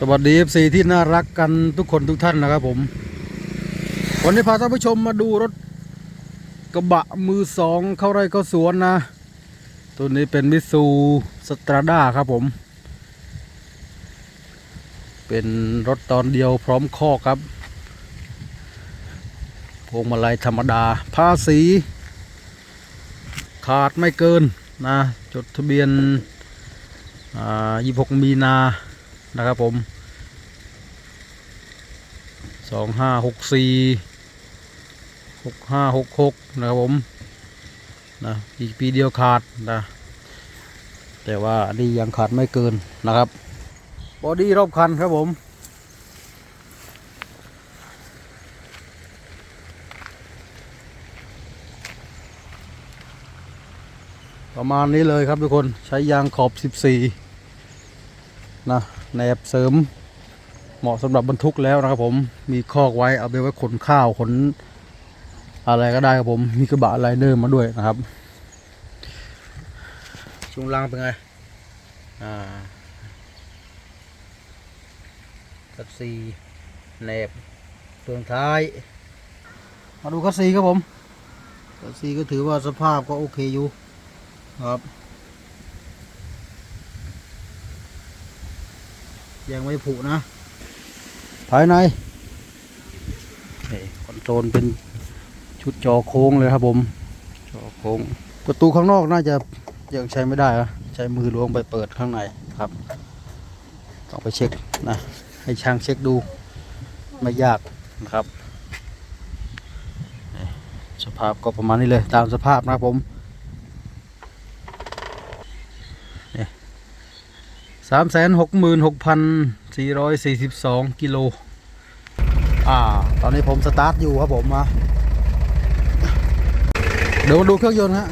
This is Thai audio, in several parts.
สวัสดี FC ที่น่ารักกันทุกคนทุกท่านนะครับผม วันนี้พาท่านผู้ชมมาดูรถกระบะมือสองเข้าไร่เข้าสวนนะ ตัวนี้เป็นมิซูสตราด้าครับผม เป็นรถตอนเดียวพร้อมคอครับพวงมาลัยธรรมดาภาษีขาดไม่เกินนะ จดทะเบียน อ่า 26 มีนา นะครับผมสองห้าหกสี่หกห้าหกหกนะครับผมนะอีกปีเดียวขาดนะแต่ว่านนี้ยังขาดไม่เกินนะครับบอดี้รอบคันครับผมประมาณนี้เลยครับทุกคนใช้ยางขอบ 14 นะ แหนบเสริมเหมาะสำหรับบรรทุกแล้วนะครับผมมีคอกไว้เอาไปไว้ขนข้าวขนอะไรก็ได้ครับผมมีกระบะไรเดอร์มาด้วยนะครับช่วงล่างเป็นไงอ่าคัสซีแหนบเปลืองท้าย มาดูคัสซีครับผมคัสซีก็ถือว่าสภาพก็โอเคอยู่ครับ ยังไม่ผุนะ ภายในนี่คอนโทรลเป็นชุดจอโค้งเลยครับผม จอโค้ง ประตูข้างนอกน่าจะยังใช้ไม่ได้นะใช้มือล้วงไปเปิดข้างในครับ ต้องไปเช็คนะ ให้ช่างเช็คดู ไม่ยากนะครับนี่สภาพก็ประมาณนี้เลย ตามสภาพนะครับผม สามแสนหกหมื่นหกพันสี่ร้อยสี่สิบสองกิโล อ่า ตอนนี้ผมสตาร์ทอยู่ครับผมมาเดี๋ยวมาดูเครื่องยนต์ฮะ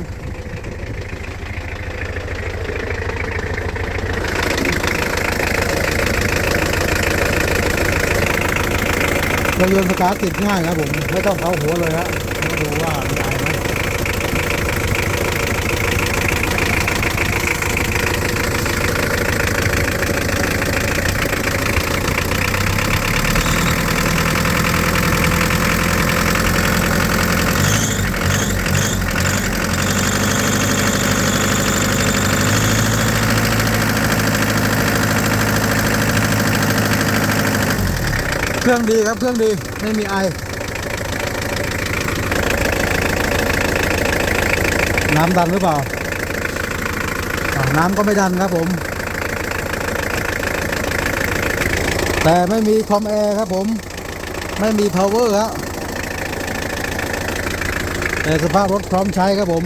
เครื่องยนต์สตาร์ทติดง่ายครับผม ไม่ต้องเข้าหัวเลยฮะมาดูว่ามีอะไรไหม เครื่องดีครับเครื่องดีไม่มีไอ น้ำดันหรือเปล่า น้ำก็ไม่ดันครับผม แต่ไม่มีคอมแอร์ครับผม ไม่มี power ครับแต่สภาพรถพร้อมใช้ครับผม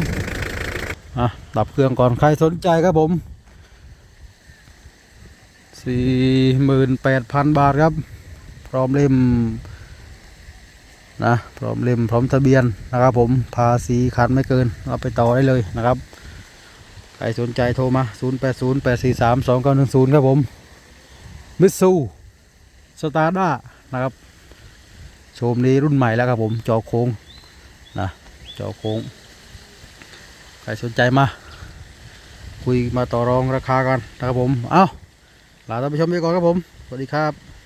อะ ดับเครื่องก่อนใครสนใจครับผมสี่หมื่นแปดพันบาทครับ พร้อมเล่มนะพร้อมเล่มพร้อมทะเบียนนะครับ ผมภาษีคันไม่เกินเอาไปต่อได้เลยนะครับใครสนใจโทรมา 0 8 0 8 4 3 2 9 1 0 ครับผมมิสูสตาร์ด้านะครับโชมนี้รุ่นใหม่แล้วครับผมจอโค้งนะจอโค้งใครสนใจมา คุยมาต่อรองราคากันนะครับผม เอาลาท่านผู้ชมไปก่อนครับผม สวัสดีครับ